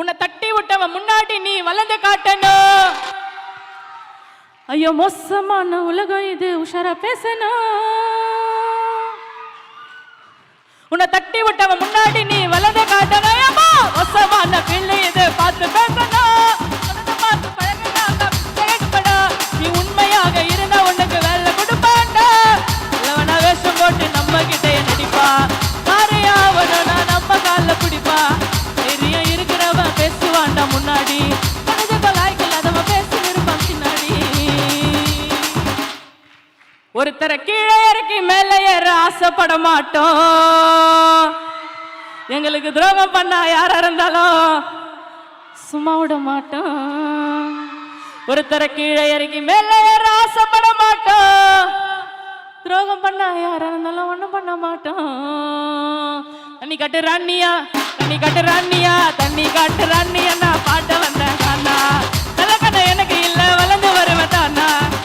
உன்னை தட்டி விட்டவன் முன்னாடி நீ வளர்ந்து காட்டணும். ஐயோ மோசமான உலகம் இது. உஷாரா பேசணும். உன்னை தட்டி விட்டவன் முன்னாடி ஒருத்தரை கீழே இறக்கி மேலே ஏற ஆசைப்பட மாட்டோம். எங்களுக்கு துரோகம் பண்ணா யாரா இருந்தாலும் சும்மா விட மாட்டோம். ஒருத்தரை கீழே இறக்கி மேலே ஏற ஆசைப்பட மாட்டோம். துரோகம் பண்ணா யாரா இருந்தாலும் ஒண்ணும் பண்ண மாட்டோம். தண்ணி கட்டு ராணியா தண்ணி கட்டு ராணியா தண்ணி காட்டு ராணியா